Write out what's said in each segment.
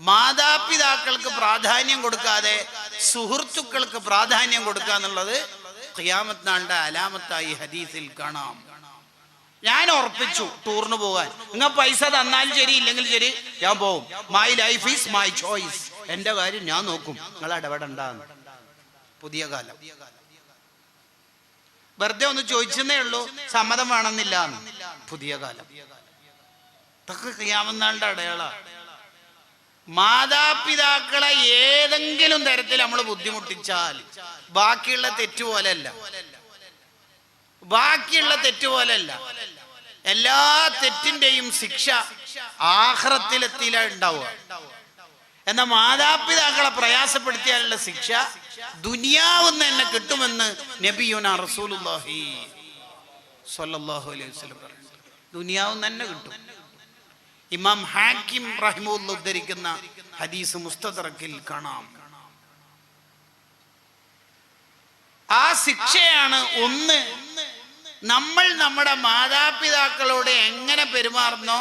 മാതാപിതാക്കൾക്ക് പ്രാധാന്യം കൊടുക്കാതെ സുഹൃത്തുക്കൾക്ക് പ്രാധാന്യം കൊടുക്കുക എന്നുള്ളത് ഖിയാമത്ത് നാണ്ട അലാമത്തായി ഹദീസിൽ കാണാം. ഞാൻ ഉറപ്പിച്ചു ടൂറിന് പോകാൻ. നിങ്ങൾ പൈസ തന്നാലും ശരി ഇല്ലെങ്കിൽ ശരി ഞാൻ പോകും my life is my choice എന്റെ കാര്യം ഞാൻ നോക്കും. നിങ്ങൾ ഇടപെടണ്ടെന്ന്. പുതിയ കാലം. വെറുതെ ഒന്ന് ചോദിച്ചെന്നേ ഉള്ളൂ സമ്മതം വേണമെന്നില്ല പുതിയ കാലം. ഇതൊക്കെ ചെയ്യാവുന്നാളുടെ അടയാള. മാതാപിതാക്കളെ ഏതെങ്കിലും തരത്തിൽ നമ്മൾ ബുദ്ധിമുട്ടിച്ചാൽ ബാക്കിയുള്ള തെറ്റ് ബാക്കിയുള്ള തെറ്റ് എല്ലാ തെറ്റിന്റെയും ശിക്ഷ ആഹ്റത്തിലെത്തിയില ഉണ്ടാവുക എന്നാൽ മാതാപിതാക്കളെ പ്രയാസപ്പെടുത്തിയാലുള്ള ശിക്ഷ ദുനിയാവുന്ന തന്നെ കിട്ടുമെന്ന് നബിയുന റസൂലുള്ളാഹി സ്വല്ലല്ലാഹു അലൈഹി വസല്ലം കിട്ടും. ഇമാം ഹാക്കിം റഹിമുള്ള ഉദ്ധരിക്കുന്ന ഹദീസ് മുസ്തദറക്കിൽ കാണാം. ആ ശിക്ഷയാണ് ഒന്ന് നമ്മൾ നമ്മുടെ മാതാപിതാക്കളോട് എങ്ങനെ പെരുമാറുന്നോ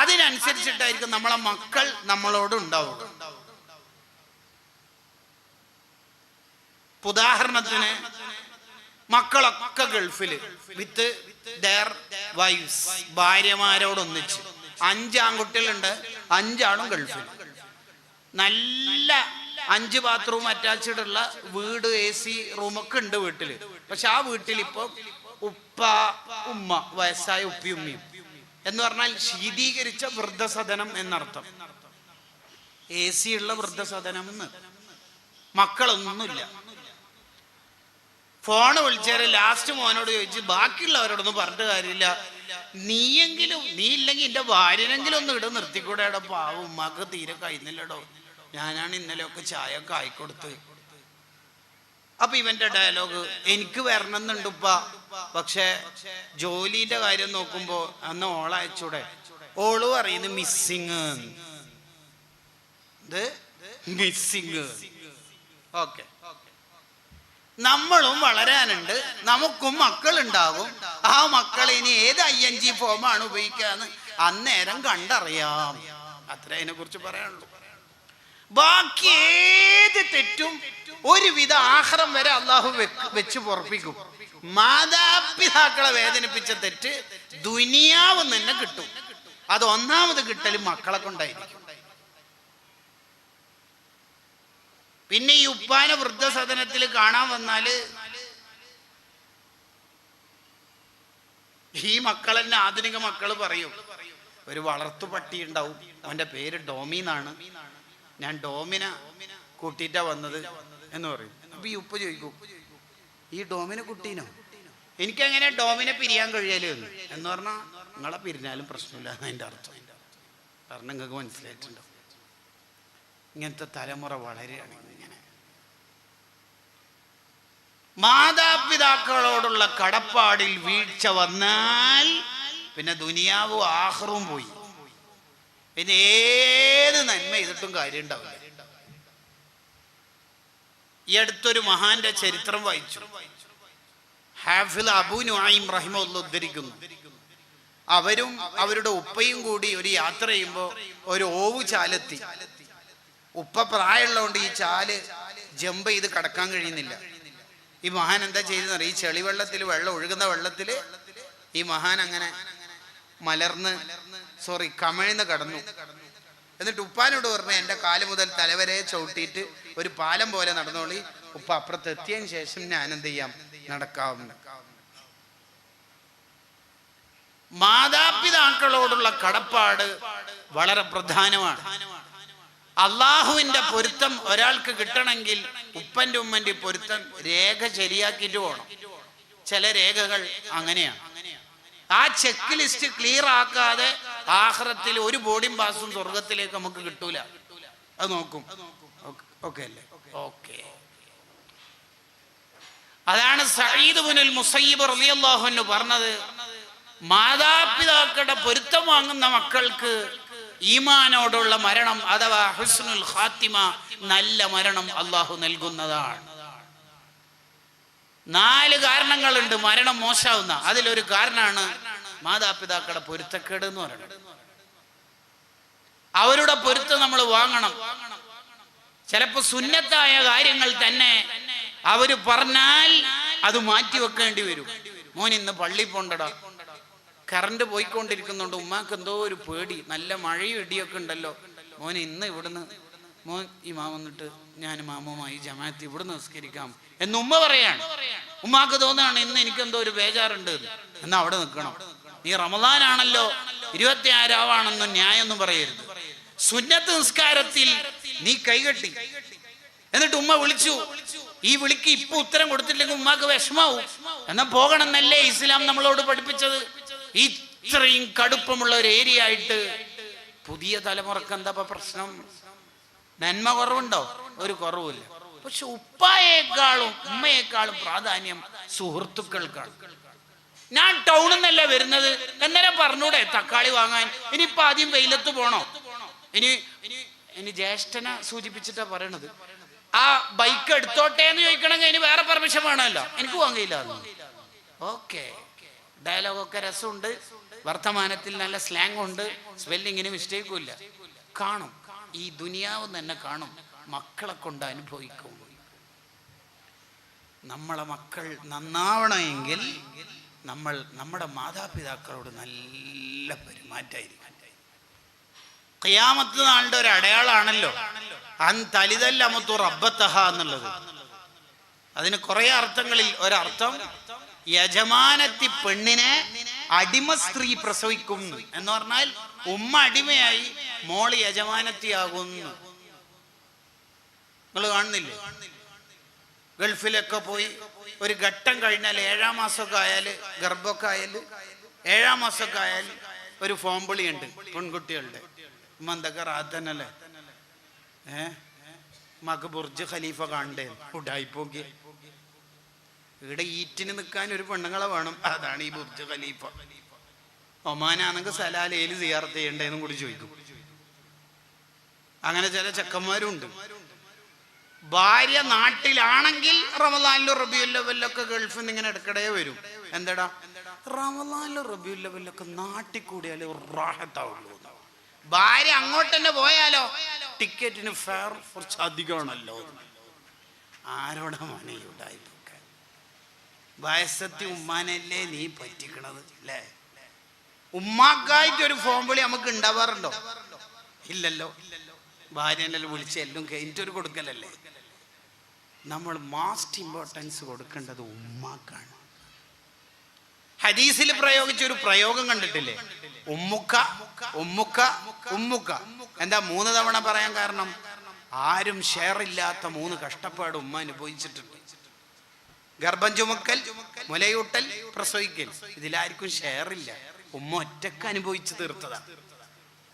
അതിനനുസരിച്ചിട്ടായിരിക്കും നമ്മളെ മക്കൾ നമ്മളോട് ഉണ്ടാവുക. ഉദാഹരണത്തിന് മക്കളൊക്കെ ഗൾഫിൽ വിത്ത് ദർ വൈഫ്സ് ഭാര്യമാരോടൊന്നിച്ച്. അഞ്ച് ആൺകുട്ടികളുണ്ട് അഞ്ചാണും ഗൾഫിൽ. നല്ല അഞ്ച് ബാത്റൂം അറ്റാച്ച്ഡ് ഉള്ള വീട് എ സി റൂമൊക്കെ ഉണ്ട് വീട്ടിൽ. പക്ഷെ ആ വീട്ടിൽ ഇപ്പോൾ ഉപ്പ ഉമ്മ വയസ്സായ ഉപ്പി ഉമ്മയും. എന്ന് പറഞ്ഞാൽ ശീതീകരിച്ച വൃദ്ധസദനം എന്നർത്ഥം. എ സി ഉള്ള വൃദ്ധസദനം എന്ന്. മക്കളൊന്നുമില്ല. ഫോണ് വിളിച്ചാൽ ലാസ്റ്റ് മോനോട് ചോദിച്ച് ബാക്കിയുള്ളവരോടൊന്നും പറഞ്ഞിട്ട് കാര്യമില്ല. നീയെങ്കിലും നീ ഇല്ലെങ്കിൽ എന്റെ ഭാര്യനെങ്കിലും ഒന്ന് ഇട നിർത്തിക്കൂടെ. പാവ ഉമ്മാക്ക് തീരെ കഴിഞ്ഞില്ലടോ ഞാനാണ് ഇന്നലെ ഒക്കെ ചായ ഒക്കെ ആയിക്കൊടുത്ത്. അപ്പൊ ഇവന്റെ ഡയലോഗ് എനിക്ക് വരണമെന്നുണ്ട് ഉപ്പ പക്ഷെ ജോലിന്റെ കാര്യം നോക്കുമ്പോ അന്ന് ഓള അയച്ചൂടെ. ഓൾ പറയുന്നത് മിസ്സിങ് ഇത് മിസ്സിങ് ഓക്കെ നമ്മളും വളരാനുണ്ട് നമുക്കും മക്കളുണ്ടാകും. ആ മക്കൾ ഇനി ഏത് ഐ എൻ ജി ഫോമാണ് ഉപയോഗിക്കാന്ന് അന്നേരം കണ്ടറിയാം. അത്ര അതിനെ കുറിച്ച് പറയാനുള്ളൂ. ബാക്കി ഏത് തെറ്റും ഒരുവിധ ആഹ്റം വരെ അള്ളാഹു വെച്ച് പൊറപ്പിക്കും. മാതാപിതാക്കളെ വേദനിപ്പിച്ച തെറ്റ് ദുനിയാവ് തന്നെ കിട്ടും. അത് ഒന്നാമത് കിട്ടലും മക്കളെ കൊണ്ടായിരിക്കും. പിന്നെ ഈ ഉപ്പാന വൃദ്ധസദനത്തിൽ കാണാൻ വന്നാൽ ഈ മക്കൾ തന്നെ ആധുനിക മക്കൾ പറയും. ഒരു വളർത്തു പട്ടി ഉണ്ടാവും. അവന്റെ പേര് ഡോമി എന്നാണ്. ഞാൻ ഡോമിന കൂട്ടിയിട്ടാ വന്നത് എന്ന് പറയും. അപ്പൊ ഈ ഉപ്പ ചോദിക്കും ഈ ഡോമിനെ കുട്ടീനോ? എനിക്കങ്ങനെ ഡോമിനെ പിരിയാൻ കഴിയലോ എന്ന്. പറഞ്ഞാൽ നിങ്ങളെ പിരിഞ്ഞാലും പ്രശ്നമില്ല എന്നതിന്റെ അർത്ഥം. കാരണം നിങ്ങൾക്ക് മനസ്സിലായിട്ടുണ്ടോ ഇങ്ങനത്തെ തലമുറ വളരുകയാണ് ഇങ്ങനെ. മാതാപിതാക്കളോടുള്ള കടപ്പാടിൽ വീഴ്ച വന്നാൽ പിന്നെ ദുനിയാവും ആഹ്റവും പോയി. പിന്നെ ഏത് നന്മ ചെയ്തിട്ടും കാര്യം ഉണ്ടാവില്ല ഈ അടുത്തൊരു മഹാന്റെ ചരിത്രം വായിച്ചു. ഹാഫിൽ അബു നുഐം റഹിമുള്ള ഉദ്ധരിക്കുന്നു. അവരും അവരുടെ ഉപ്പയും കൂടി ഒരു യാത്ര ചെയ്യുമ്പോൾ ഒരു ഓവ് ചാലെത്തി ഉപ്പ പ്രായമുള്ളതുകൊണ്ട് ഈ ചാൽ ജമ്പ് ചെയ്ത് കടക്കാൻ കഴിയുന്നില്ല. ഈ മഹാൻ എന്താ ചെയ്തെന്ന് ഈ ചെളിവെള്ളത്തിൽ വെള്ളം ഒഴുകുന്ന വെള്ളത്തിൽ ഈ മഹാൻ അങ്ങനെ മലർന്ന് സോറി കമഴ്ന്ന് കടന്നു. എന്നിട്ട് ഉപ്പാനോട് പറഞ്ഞു എന്റെ കാൽ മുതൽ തലവരെ ചവിട്ടിയിട്ട് ഒരു പാലം പോലെ നടന്നോളി. ഉപ്പ അപ്പുറത്ത് എത്തിയതിന് ശേഷം ഞാൻ എന്ത് ചെയ്യാം? നടക്കാം. മാതാപിതാക്കളോടുള്ള കടപ്പാട് വളരെ പ്രധാനമാണ്. അള്ളാഹുവിന്റെ പൊരുത്തം ഒരാൾക്ക് കിട്ടണമെങ്കിൽ ഉപ്പന്റെ ഉമ്മന്റെ പൊരുത്തം രേഖ ശരിയാക്കിയിട്ട് പോകണം. ചില രേഖകൾ അങ്ങനെയാണ്. ആ ചെക്ക് ലിസ്റ്റ് ക്ലിയർ ആക്കാതെ ആഹ്റത്തിൽ ഒരു ബോർഡിംഗ് പാസും സ്വർഗത്തിലേക്ക് നമുക്ക് കിട്ടൂല. അത് നോക്കും. ഓക്കെ അല്ലേ? ഓക്കെ. അതാണ് സയ്യിദ് മുനിൽ മുസയ്യിബ് റളിയല്ലാഹു പറഞ്ഞത്. മാതാപിതാക്കളുടെ പൊരുത്തം വാങ്ങുന്ന മക്കൾക്ക് ഈമാനോടുള്ള മരണം അഥവാ ഹുസ്നുൽ ഖാത്തിമ നല്ല മരണം അള്ളാഹു നൽകുന്നതാണ്. നാല് കാരണങ്ങളുണ്ട് മരണം മോശാവുന്ന അതിലൊരു കാരണമാണ് മാതാപിതാക്കളുടെ പൊരുത്തക്കേട് എന്ന് പറയുന്നത്. അവരുടെ പൊരുത്തം നമ്മൾ വാങ്ങണം. ചിലപ്പോ സുന്നത്തായ കാര്യങ്ങൾ തന്നെ അവർ പറഞ്ഞാൽ അത് മാറ്റി വെക്കേണ്ടി വരും. മോൻ ഇന്ന് പള്ളി പോണ്ടടാ. കറണ്ട് പോയിക്കൊണ്ടിരിക്കുന്നുണ്ട് ഉമ്മാക്ക് എന്തോ ഒരു പേടി. നല്ല മഴയും ഇടിയൊക്കെ ഉണ്ടല്ലോ. മോൻ ഇന്ന് ഇവിടുന്ന് മോൻ ഈ മാമ വന്നിട്ട് ഞാൻ മാമുമായി ജമാഅത്ത് ഇവിടുന്ന് നിസ്കരിക്കാം എന്ന് ഉമ്മ പറയാണ്. ഉമ്മാക്ക് തോന്നുകയാണ് ഇന്ന് എനിക്ക് എന്തോ ഒരു ബേജാറുണ്ട്. എന്ന്. അവിടെ നിൽക്കണം. നീ റമദാനാണല്ലോ. ഇരുപത്തി ആരാവാണെന്നും ന്യായമൊന്നും പറയരുത്. സുന്നത്ത് നിസ്കാരത്തിൽ നീ കൈകെട്ടി. എന്നിട്ട് ഉമ്മ വിളിച്ചു. ഈ വിളിക്ക് ഇപ്പൊ ഉത്തരം കൊടുത്തില്ലെങ്കിൽ ഉമ്മാക്ക് വിഷമാവും. എന്നാ പോകണം എന്നല്ലേ ഇസ്ലാം നമ്മളോട് പഠിപ്പിച്ചത്? ഇത്രയും കടുപ്പമുള്ള ഒരു ഏരിയ ആയിട്ട് പുതിയ തലമുറയ്ക്ക് എന്താ പ്രശ്നം? നന്മ കുറവുണ്ടോ? ഒരു കുറവുമില്ല. പക്ഷെ ഉപ്പായേക്കാളും ഉമ്മയേക്കാളും പ്രാധാന്യം സുഹൃത്തുക്കൾക്കാണ്. ഞാൻ ടൗണിൽ നിന്നല്ല വരുന്നത്. എന്നേരം പറഞ്ഞൂടെ തക്കാളി വാങ്ങാൻ. ഇനിയിപ്പൊ ആദ്യം വെയിലത്ത് പോണോ? ഇനി ഇനി ജ്യേഷ്ഠനെ സൂചിപ്പിച്ചിട്ടാ പറയണത്. ആ ബൈക്ക് എടുത്തോട്ടെ എന്ന് ചോദിക്കണമെങ്കിൽ ഇനി വേറെ പെർമിഷൻ വേണമല്ലോ. എനിക്ക് വാങ്ങിയില്ല ഓക്കെ ഡയലോഗൊക്കെ രസമുണ്ട്. വർത്തമാനത്തിൽ നല്ല സ്ലാങ് ഉണ്ട് സ്പെല്ലിങ്ങിന് മിസ്റ്റേക്കും ഇല്ല കാണും. ഈ ദുനിയാവ് തന്നെ കാണും. മക്കളെ കൊണ്ട് അനുഭവിക്കും. നമ്മളെ മക്കൾ നന്നാവണമെങ്കിൽ നമ്മൾ നമ്മുടെ മാതാപിതാക്കളോട് നല്ല പെരുമാറ്റമായിരിക്കും ക്യാമത്ത് നാളുടെ ഒരു അടയാളാണല്ലോ അൻ തലിതല്ലമത്തു റബ്ബത്തഹ എന്നുള്ളത്. അതിന് കുറെ അർത്ഥങ്ങളിൽ ഒരർത്ഥം യജമാനത്തി പെണ്ണിനെ അടിമ സ്ത്രീ പ്രസവിക്കും എന്ന് പറഞ്ഞാൽ ഉമ്മ അടിമയായി മോൾ യജമാനത്തിയാകുന്നു. നിങ്ങൾ കാണുന്നില്ലേ? ഗൾഫിലൊക്കെ പോയി ഒരു ഘട്ടം കഴിഞ്ഞാൽ ഏഴാം മാസമൊക്കെ ആയാൽ ഗർഭമൊക്കെ ആയാൽ ഏഴാം മാസമൊക്കെ ആയാൽ ഒരു ഫോം വിളിയുണ്ട് പെൺകുട്ടികളുടെ. ഉമ്മ എന്തൊക്കെ റാത്തനല്ലേ ഏ? മക്ക് ബുർജ് ഖലീഫ കാണണ്ടേ? ഉടായിപ്പോക്കി. ഇവിടെ ഈറ്റിന് നിൽക്കാൻ ഒരു പെണ്ണുങ്ങളെ വേണം. അതാണ് ഈ ബുർജ് ഖലീഫ. ഒമാനാണെങ്കിൽ സലാലയിൽ സിയാർത്ത് ചെയ്യണ്ടേന്നും കൂടി ചോദിക്കും. അങ്ങനെ ചില ചെക്കന്മാരുണ്ട്. ഭാര്യ നാട്ടിലാണെങ്കിൽ റമദാനിലും റബിയുല്ലവല്ലൊക്കെ ലെവലിലൊക്കെ ഗൾഫിൽ നിന്ന് ഇങ്ങനെ ഇടക്കിടെ വരും. എന്താടാ? റമദാനിലും റബിയുല്ലവല്ലൊക്കെ ലെവലിലൊക്കെ നാട്ടിൽ കൂടിയാലേ റാഹത്താവുള്ളൂ ഭാര്യ അങ്ങോട്ട് തന്നെ പോയാലോ? ടിക്കറ്റിന് ഫെയർ കുറച്ച് അധികമാണല്ലോ ആരോടാ മനയുണ്ടായിപ്പൊക്കെ വയസ്സത്തി ഉമ്മാനല്ലേ നീ പറ്റിക്കണത് അല്ലേ? ഉമ്മാക്കായിട്ട് ഒരു വിളി നമുക്ക് ഉണ്ടാവാറുണ്ടോ? ഇല്ലല്ലോ. ഭാര്യനെല്ലാം വിളിച്ച് എല്ലാം കഴിഞ്ഞിട്ട് ഒരു കൊടുക്കലല്ലേ? നമ്മൾ മാസ്റ്റ് ഇമ്പോർട്ടൻസ് കൊടുക്കേണ്ടത് ഉമ്മാക്കാണ്. ഹദീസിൽ പ്രയോഗിച്ച ഒരു പ്രയോഗം കണ്ടിട്ടില്ലേ? ഉമ്മുക്ക ഉമ്മുക്ക ഉമ്മുക്ക. എന്താ മൂന്ന് തവണ പറയാൻ കാരണം? ആരും ഷെയർ ഇല്ലാത്ത മൂന്ന് കഷ്ടപ്പാട് ഉമ്മ അനുഭവിച്ചിട്ടുണ്ട്. ഗർഭം ചുമക്കൽ മുലയൂട്ടൽ പ്രസവിക്കൽ. ഇതിലാർക്കും ഷെയർ ഇല്ല. ഉമ്മ ഒറ്റയ്ക്ക് അനുഭവിച്ചു തീർത്തതാ.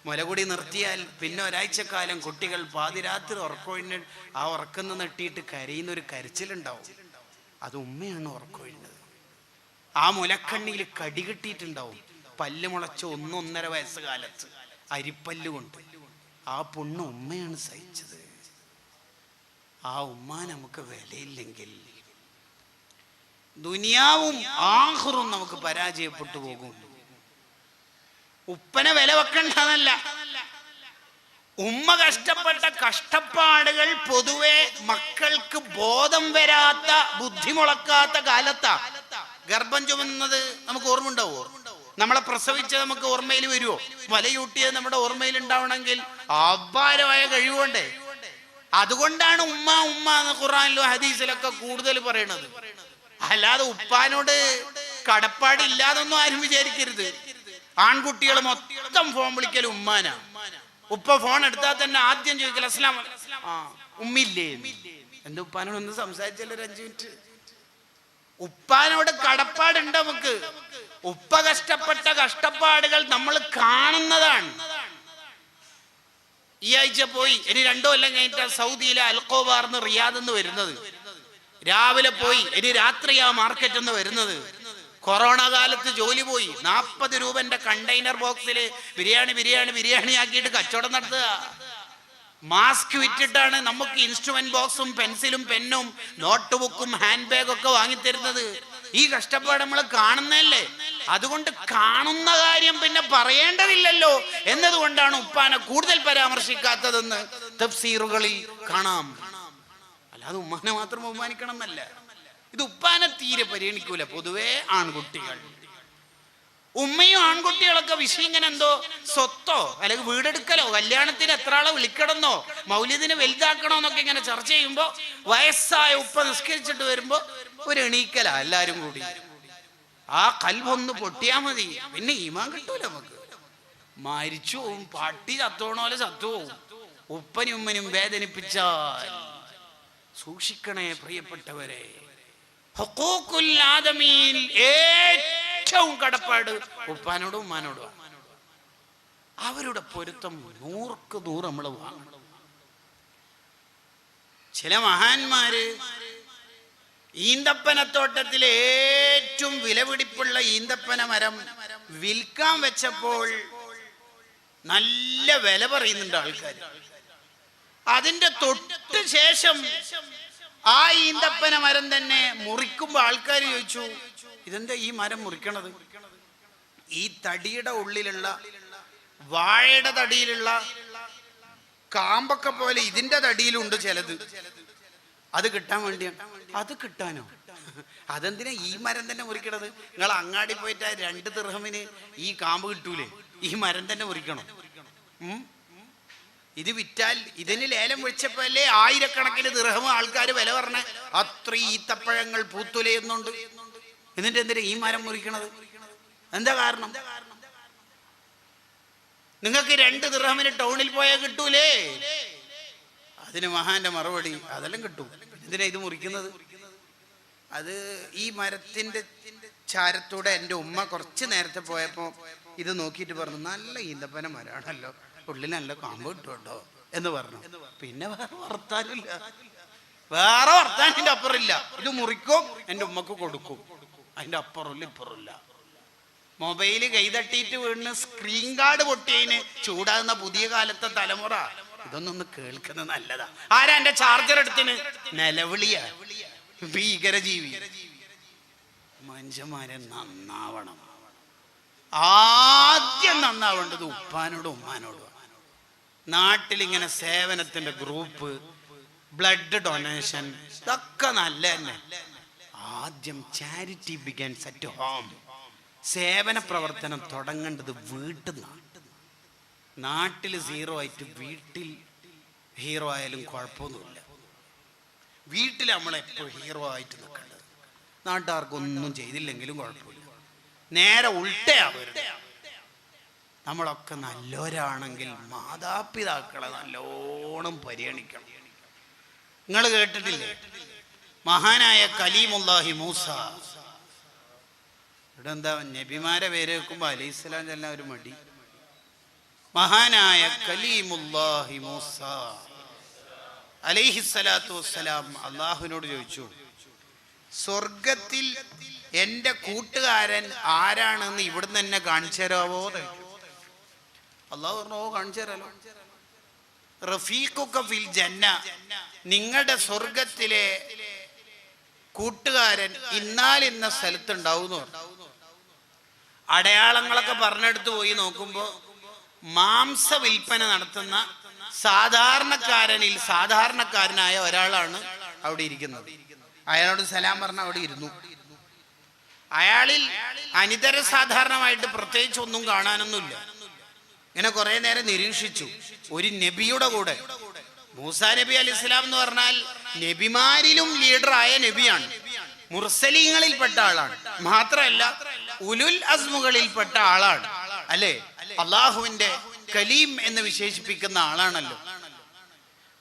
മുലകുടി നിർത്തിയാൽ പിന്നെ ഒരാഴ്ച കാലം കുട്ടികൾ പാതിരാത്രി ഉറക്കൊഴിഞ്ഞ് ആ ഉറക്കുന്ന നെട്ടിയിട്ട് കരയുന്ന ഒരു കരച്ചിലുണ്ടാവും. അത് ഉമ്മയാണ് ഉറക്കൊഴിഞ്ഞത് ആ മുലക്കണ്ണിയിൽ കടി കിട്ടിയിട്ടുണ്ടാവും. പല്ല് മുളച്ച ഒന്നൊന്നര വയസ്സ് കാലത്ത് അരിപ്പല്ല് കൊണ്ട്. ആ പൊണ്ണ് ഉമ്മയാണ് സഹിച്ചത്. ആ ഉമ്മ നമുക്ക് വിലയില്ലെങ്കിൽ ദുനിയാവും ആഹ്റും നമുക്ക് പരാജയപ്പെട്ടു പോകും. ഉപ്പനെ വില വെക്കണ്ടെന്നല്ല ഉമ്മ കഷ്ടപ്പെട്ട കഷ്ടപ്പാടുകൾ പൊതുവെ മക്കൾക്ക് ബോധം വരാത്ത ബുദ്ധി മുളക്കാത്ത കാലത്താ. ഗർഭം ചുമന്നത് നമുക്ക് ഓർമ്മ ഉണ്ടാവോ നമ്മളെ പ്രസവിച്ചത് നമുക്ക് ഓർമ്മയിൽ വരുമോ വലയൂട്ടിയത് നമ്മുടെ ഓർമ്മയിൽ ഉണ്ടാവണമെങ്കിൽ അപാരമായ കഴിവുണ്ടേ അതുകൊണ്ടാണ് ഉമ്മ ഉമ്മ എന്ന് ഖുറാനിലും ഹദീസിലൊക്കെ കൂടുതൽ പറയണത്. അല്ലാതെ ഉപ്പാനോട് കടപ്പാടില്ലാതൊന്നും ആരും വിചാരിക്കരുത്. ആൺകുട്ടികൾ മൊത്തം ഫോൺ വിളിക്കൽ ഉമ്മാനാ. ഉപ്പ ഫോൺ എടുത്താൽ തന്നെ ആദ്യം ചോദിക്കൽ അസ്ലാം ഉമ്മില്ലേ? എന്റെ ഉപ്പാനോട് ഒന്ന് സംസാരിച്ചല്ലോ ഒരു അഞ്ചു മിനിറ്റ്. ഉപ്പാനോട് കടപ്പാടുണ്ട് നമുക്ക്? ഉപ്പ കഷ്ടപ്പെട്ട കഷ്ടപ്പാടുകൾ നമ്മൾ കാണുന്നതാണ്. ഈ ആഴ്ച പോയി ഇനി രണ്ടോ കൊല്ലം കഴിഞ്ഞിട്ട് സൗദിയിലെ അൽക്കോബാർന്ന് റിയാദ് എന്ന് വരുന്നത്. രാവിലെ പോയി ഇനി രാത്രിയാ മാർക്കറ്റ് എന്ന് വരുന്നത്. കൊറോണ കാലത്ത് ജോലി പോയി. നാൽപ്പത് രൂപന്റെ കണ്ടെയ്നർ ബോക്സിൽ ബിരിയാണി ബിരിയാണി ബിരിയാണി ആക്കിയിട്ട് കച്ചവടം നടത്തുക. മാസ്ക് വിറ്റിട്ടാണ് നമുക്ക് ഇൻസ്ട്രുമെന്റ് ബോക്സും പെൻസിലും പെന്നും നോട്ട് ബുക്കും ഹാൻഡ് ബാഗും ഒക്കെ വാങ്ങിത്തരുന്നത്. ഈ കഷ്ടപ്പാട് നമ്മൾ കാണുന്നല്ലേ അതുകൊണ്ട് കാണുന്ന കാര്യം പിന്നെ പറയേണ്ടതില്ലല്ലോ. എന്നതുകൊണ്ടാണ് ഉപ്പാനെ കൂടുതൽ പരാമർശിക്കാത്തതെന്ന് തഫ്സീറുകളിൽ കാണാം. അല്ലാതെ ഉമ്മാനെ മാത്രം ബഹുമാനിക്കണം എന്നല്ല ഇത് ഉപ്പാനെ തീരെ പരിഗണിക്കൂല. പൊതുവേ ആൺകുട്ടികൾ. ഉമ്മയും ആൺകുട്ടികളൊക്കെ വിഷയം ഇങ്ങനെ എന്തോ സ്വത്തോ അല്ലെങ്കിൽ വീടെടുക്കലോ കല്യാണത്തിന് എത്ര ആളെ വിളിക്കണമെന്നോ മൗല്യത്തിന് വലുതാക്കണോ എന്നൊക്കെ ഇങ്ങനെ ചർച്ച ചെയ്യുമ്പോൾ വയസ്സായ ഉപ്പ നിസ്കരിച്ചിട്ട് വരുമ്പോ ഒരു എണീക്കല എല്ലാരും കൂടി. ആ കൽവൊന്ന് പൊട്ടിയാ മതി. പിന്നെ ഈമാൻ കിട്ടൂല നമുക്ക്. മരിച്ചു പാട്ടി പട്ടി ചത്തു ഉപ്പനും ഉമ്മനും വേദനിപ്പിച്ചാൽ സൂക്ഷിക്കണേ പ്രിയപ്പെട്ടവരെ. ഏറ്റവും കടപ്പാട് ഉപ്പാനോടും ഉമ്മാനോടും അവരുടെ പൊരുത്തം നൂർക്ക് നൂറ് നമ്മൾ വാങ്ങണം. ചില മഹാന്മാര് ഈന്തപ്പനത്തോട്ടത്തിലെ ഏറ്റവും വിലപിടിപ്പുള്ള ഈന്തപ്പന മരം വിൽക്കാൻ വെച്ചപ്പോൾ നല്ല വില പറയുന്നുണ്ട് ആൾക്കാർ അതിന്റെ തൊട്ട് ശേഷം ആ ഈന്തപ്പന മരം തന്നെ മുറിക്കുമ്പോ ആൾക്കാർ ചോദിച്ചു ഇതെന്താ ഈ മരം മുറിക്കണത്? ഈ തടിയുടെ ഉള്ളിലുള്ള വാഴയുടെ തടിയിലുള്ള കാമ്പൊക്കെ പോലെ ഇതിന്റെ തടിയിലുണ്ട് ചിലത്. അത് കിട്ടാൻ വേണ്ടിയാണ് അത് കിട്ടാനോ? അതെന്തിനാ ഈ മരം തന്നെ മുറിക്കണത്? നിങ്ങൾ അങ്ങാടി പോയിട്ട് രണ്ട് ദിർഹമിന് ഈ കാമ്പ് കിട്ടൂലേ? ഈ മരം തന്നെ മുറിക്കണം? ഇത് വിറ്റാൽ ഇതിന് ലേലം വിളിച്ചപ്പോഴല്ലേ ആയിരക്കണക്കിന് ദിർഹം ആൾക്കാർ വില പറഞ്ഞ അത്ര ഈത്തപ്പഴങ്ങൾ പൂത്തുലയുന്നുണ്ട്. എന്നിട്ട് എന്തിനാ ഈ മരം മുറിക്കണത്? എന്താ കാരണം? നിങ്ങൾക്ക് രണ്ട് ദൃഹമിന് ടൗണിൽ പോയാൽ കിട്ടൂലേ? അതിന് മഹാന്റെ മറുപടി അതെല്ലാം കിട്ടും. എന്തിനാ ഇത് മുറിക്കുന്നത്? അത് ഈ മരത്തിന്റെ ചാരത്തൂടെ എന്റെ ഉമ്മ കുറച്ച് നേരത്തെ പോയപ്പോൾ ഇത് നോക്കിയിട്ട് പറഞ്ഞു നല്ല ഈന്തപ്പന മരമാണല്ലോ. ഉള്ളിൽ നല്ല കാമ്പ് കിട്ടുമല്ലോ എന്ന് പറഞ്ഞു. പിന്നെ വേറെ വർത്താനില്ല. വേറെ വർത്താനിന്റെ അപ്പുറമില്ല. ഇത് മുറിക്കും? എന്റെ ഉമ്മക്ക് കൊടുക്കും. അതിന്റെ അപ്പുറമില്ല ഇപ്പുറമില്ല. മൊബൈൽ കൈതട്ടിയിട്ട് വീണ് സ്ക്രീൻ കാർഡ് പൊട്ടിയതിന് ചൂടാകുന്ന പുതിയ കാലത്തെ തലമുറ. ഇതൊന്നും ഒന്ന് കേൾക്കുന്നത് നല്ലതാ. ആരാ എന്റെ ചാർജർ എടുത്തിന് നിലവിളിയാ. ഭീകരജീവി. മനുഷ്യന്മാരെ നന്നാവണം. ആദ്യം നന്നാവേണ്ടത് ഉപ്പാനോടും ഉമ്മാനോടും നാട്ടിൽ ഇങ്ങനെ സേവനത്തിന്റെ ഗ്രൂപ്പ് ബ്ലഡ് ഡൊണേഷൻ ഇതൊക്കെ നല്ല തന്നെ ആദ്യം ചാരിറ്റി ബിഗൻസ് അറ്റ് ഹോം. സേവന പ്രവർത്തനം തുടങ്ങേണ്ടത് വീട്ടിൽ നാട്ടിൽ സീറോ ആയിട്ട് വീട്ടിൽ ഹീറോ ആയാലും കുഴപ്പമൊന്നുമില്ല. വീട്ടിൽ നമ്മളെപ്പോഴും ഹീറോ ആയിട്ട് നിൽക്കേണ്ടത് നാട്ടുകാർക്കൊന്നും ചെയ്തില്ലെങ്കിലും കുഴപ്പമില്ല. നേരെ ഉൾട്ടയാവരുത് നമ്മളൊക്കെ നല്ലവരാണെങ്കിൽ മാതാപിതാക്കളെ നല്ലോണം പരിഗണിക്കണം. നിങ്ങൾ കേട്ടിട്ടില്ലേ? മഹാനായ കലീമുല്ലാഹി മൂസ. ഇവിടെ എന്താ നബിമാരെ പേര് വെക്കുമ്പോ അലൈഹി സ്വലാം ചെല്ലാൻ ഒരു മടി. മഹാനായ കലീമുല്ലാഹി മൂസ. അലൈഹിസ്സലാത്തു വസ്സലാം അള്ളാഹുവിനോട് ചോദിച്ചു സ്വർഗത്തിൽ എന്റെ കൂട്ടുകാരൻ ആരാണെന്ന് ഇവിടുന്ന് തന്നെ കാണിച്ചു തരാവോ? എന്ന്. അള്ളാഹു പറഞ്ഞു ഓ കാണിച്ചു തരാലോ. റഫീഖുക ഫിൽ ജന്ന. നിങ്ങളുടെ സ്വർഗത്തിലെ കൂട്ടുകാരൻ ഇന്നാൽ ഇന്ന സ്ഥലത്തുണ്ടാവും അടയാളങ്ങളൊക്കെ പറഞ്ഞെടുത്ത് പോയി നോക്കുമ്പോൾ മാംസ വിൽപ്പന നടത്തുന്ന സാധാരണക്കാരനിൽ സാധാരണക്കാരനായ ഒരാളാണ് അവിടെ ഇരിക്കുന്നത്. അയാളോട് സലാം പറഞ്ഞ അവിടെ ഇരുന്നു. അയാളിൽ അനിതര സാധാരണമായിട്ട് പ്രത്യേകിച്ച് ഒന്നും കാണാനൊന്നുമില്ല. ഇങ്ങനെ കുറെ നേരം നിരീക്ഷിച്ചു. ഒരു നബിയുടെ കൂടെ. മൂസാ നബി അലി ഇസ്ലാം എന്ന് പറഞ്ഞാൽ നബിമാരിലും ലീഡറായ നബിയാണ്. മുർസലീങ്ങളിൽപ്പെട്ട ആളാണ്. മാത്രമല്ല ഉലുൽ അസ്മുകളിൽപ്പെട്ട ആളാണ്. അല്ലേ? അള്ളാഹുവിന്റെ കലീം എന്ന് വിശേഷിപ്പിക്കുന്ന ആളാണല്ലോ.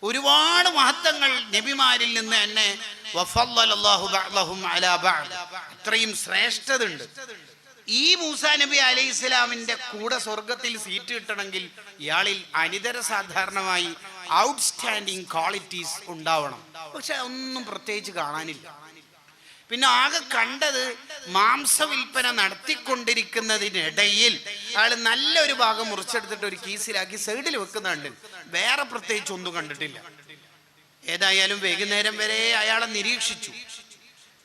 ഒരുപാട് മഹത്വങ്ങൾ നബിമാരിൽ നിന്ന് എന്നെ വഫല്ലല്ലാഹു ബഅ്ദഹും അലാ ബഅദ്. അത്രയും ശ്രേഷ്ഠത ഉണ്ട് ഈ മൂസ നബി അലൈഹി ഇസ്ലാമിന്റെ കൂടെ സ്വർഗത്തിൽ സീറ്റ് കിട്ടണമെങ്കിൽ ഇയാളിൽ അനിതര സാധാരണമായി ഔട്ട്സ്റ്റാൻഡിങ് ക്വാളിറ്റീസ് ഉണ്ടാവണം. പക്ഷെ ഒന്നും പ്രത്യേകിച്ച് കാണാനില്ല. പിന്നെ ആകെ കണ്ടത് മാംസ വിൽപ്പന നടത്തിക്കൊണ്ടിരിക്കുന്നതിനിടയിൽ അയാൾ നല്ലൊരു ഭാഗം മുറിച്ചെടുത്തിട്ട് ഒരു കീസിലാക്കി സൈഡിൽ വെക്കുന്നുണ്ട്. വേറെ പ്രത്യേകിച്ച് ഒന്നും കണ്ടിട്ടില്ല. ഏതായാലും വൈകുന്നേരം വരെ അയാളെ നിരീക്ഷിച്ചു.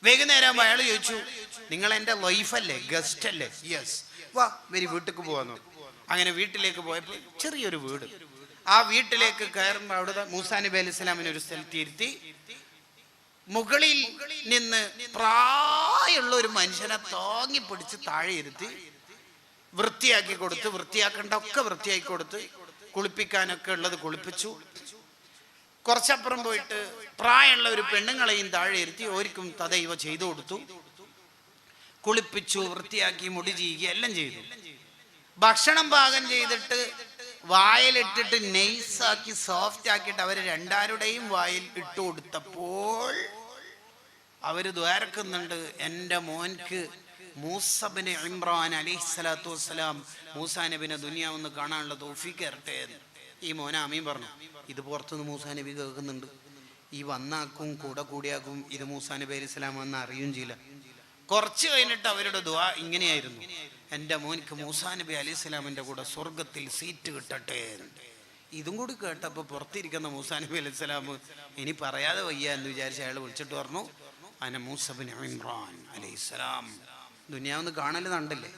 വൈകുന്നേരം അയാൾ ചോദിച്ചു നിങ്ങൾ എന്റെ ലൈഫല്ലേ ഗസ്റ്റ് അല്ലേ? യെസ് വാ വരി വീട്ടിലേക്ക് പോവാന്ന് അങ്ങനെ വീട്ടിലേക്ക് പോയപ്പോൾ ചെറിയൊരു വീട്. ആ വീട്ടിലേക്ക് കയറുമ്പോൾ അവിടുത്തെ മൂസാ നബി അലൈഹി സ്വലാമിനെ ഒരു സ്ഥലത്ത് ഇരുത്തി മുകളിൽ നിന്ന് പ്രായമുള്ള ഒരു മനുഷ്യനെ തോങ്ങി പിടിച്ച് താഴെ ഇരുത്തി വൃത്തിയാക്കി കൊടുത്ത് വൃത്തിയാക്കേണ്ട ഒക്കെ വൃത്തിയാക്കി കൊടുത്ത് കുളിപ്പിക്കാനൊക്കെ ഉള്ളത് കുളിപ്പിച്ചു. കുറച്ചപ്പുറം പോയിട്ട് പ്രായമുള്ള ഒരു പെണ്ണുങ്ങളെയും താഴെ ഇരുത്തി ഓരിക്കും തദൈവ ചെയ്തു കൊടുത്തു കുളിപ്പിച്ചു വൃത്തിയാക്കി മുടി ചെയ്യുക എല്ലാം ചെയ്തു ഭക്ഷണം പാകം ചെയ്തിട്ട് വായലിട്ടിട്ട് നെയ്സാക്കി സോഫ്റ്റ് ആക്കിയിട്ട് അവർ രണ്ടാരുടെയും വായിൽ ഇട്ടു കൊടുത്തപ്പോൾ അവർ ദ്വാരക്കുന്നുണ്ട് എന്റെ മോൻക്ക് മൂസബിന് ഇമ്രാൻ അലൈഹി സ്വലാത്തു വസ്സലാം മൂസാനബിനെ ദുനിയാവെന്ന് കാണാനുള്ള തോഫിക്ക് ഇരട്ടെ എന്ന്. ഈ മോന അമീൻ പറഞ്ഞു. ഇത് പുറത്തുനിന്ന് മൂസാ നബി കേൾക്കുന്നുണ്ട്. ഈ വന്നാക്കും കൂടെ കൂടിയാക്കും ഇത് മൂസാ നബി അലി സ്വലാം എന്ന് അറിയും ചെയ്യില്ല. കുറച്ച് കഴിഞ്ഞിട്ട് അവരുടെ ദ ഇങ്ങനെയായിരുന്നു. എന്റെ മോനിക്ക് മൂസാ നബി അലി ഇസ്ലാമിന്റെ കൂടെ സ്വർഗത്തിൽ സീറ്റ് കിട്ടട്ടെ. ഇതും കൂടി കേട്ടപ്പോൾ പുറത്തിരിക്കുന്ന മൂസാ നബി അലി ഇസ്ലാം ഇനി പറയാതെ വയ്യ എന്ന് വിചാരിച്ച് അയാൾ വിളിച്ചിട്ട് പറഞ്ഞു അന ഇമ്രാൻ അലൈഹി സ്വലാം. ദുനിയാവെന്ന് കാണൽ കണ്ടില്ലേ?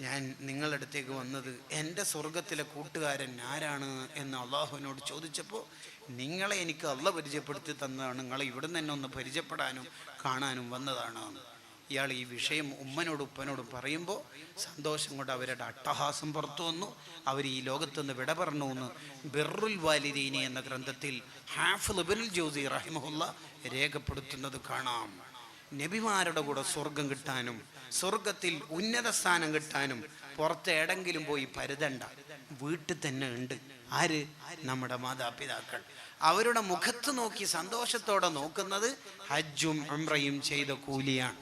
ഞാൻ നിങ്ങളടുത്തേക്ക് വന്നത് എന്റെ സ്വർഗത്തിലെ കൂട്ടുകാരൻ ആരാണ് എന്ന് അള്ളാഹുവിനോട് ചോദിച്ചപ്പോൾ നിങ്ങളെ എനിക്ക് അള്ള പരിചയപ്പെടുത്തി തന്നതാണ്. നിങ്ങളെ ഇവിടെ തന്നെ ഒന്ന് പരിചയപ്പെടാനും കാണാനും വന്നതാണ്. ഇയാൾ ഈ വിഷയം ഉമ്മനോടും ഉപ്പനോടും പറയുമ്പോൾ സന്തോഷം കൊണ്ട് അവരുടെ അട്ടഹാസം പുറത്തു വന്നു. അവർ ഈ ലോകത്തുനിന്ന് വിട പറഞ്ഞു എന്ന് ബിറുൽ വാലിദീനി എന്ന ഗ്രന്ഥത്തിൽ ഹാഫുൽ ഇബ്നുൽ ജോസി റഹിമഹുല്ല രേഖപ്പെടുത്തുന്നത് കാണാം. നബിമാരുടെ കൂടെ സ്വർഗം കിട്ടാനും സ്വർഗത്തിൽ ഉന്നത സ്ഥാനം കിട്ടാനും പുറത്ത് എടെങ്കിലും പോയി പരുതണ്ട. വീട്ടിൽ തന്നെ ഉണ്ട്. ആര്? നമ്മുടെ മാതാപിതാക്കൾ. അവരുടെ മുഖത്ത് നോക്കി സന്തോഷത്തോടെ നോക്കുന്നത് ഹജ്ജും അമ്രയും ചെയ്ത കൂലിയാണ്.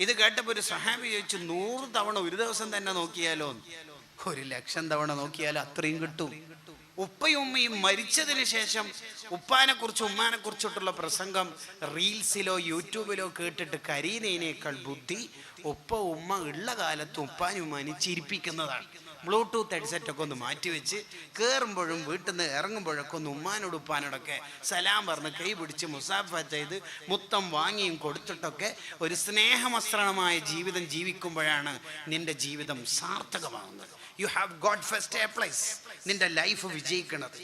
ഇത് കേട്ടപ്പോൾ ഒരു സഹാബി ചോദിച്ചു നൂറ് തവണ ഒരു ദിവസം തന്നെ നോക്കിയാലോ? ഒരു ലക്ഷം തവണ നോക്കിയാലോ അത്രയും കിട്ടും. ഉപ്പയും ഉമ്മയും മരിച്ചതിന് ശേഷം ഉപ്പാനെ കുറിച്ച് ഉമ്മാനെ കുറിച്ചിട്ടുള്ള പ്രസംഗം റീൽസിലോ യൂട്യൂബിലോ കേട്ടിട്ട് കരീനേനേക്കാൾ ബുദ്ധി ഉപ്പ ഉമ്മ ഉള്ള കാലത്ത് ഉപ്പാനും ഉമ്മാനും ചിരിപ്പിക്കുന്നതാണ് ബ്ലൂടൂത്ത് ഹെഡ്സെറ്റ് ഒക്കെ ഒന്ന് മാറ്റിവെച്ച് കയറുമ്പോഴും വീട്ടിൽ നിന്ന് ഇറങ്ങുമ്പോഴൊക്കെ ഒന്ന് ഉമ്മാനോട് ഉപ്പാനോടൊക്കെ സലാം പറഞ്ഞ് കൈ പിടിച്ച് മുസാഫ ചെയ്ത് മുത്തം വാങ്ങിയും കൊടുത്തിട്ടൊക്കെ ഒരു സ്നേഹമസ്രണമായ ജീവിതം ജീവിക്കുമ്പോഴാണ് നിന്റെ ജീവിതം സാർത്ഥകമാകുന്നത്. You have god first a place നിന്റെ ലൈഫ് വിജയിക്കണത്.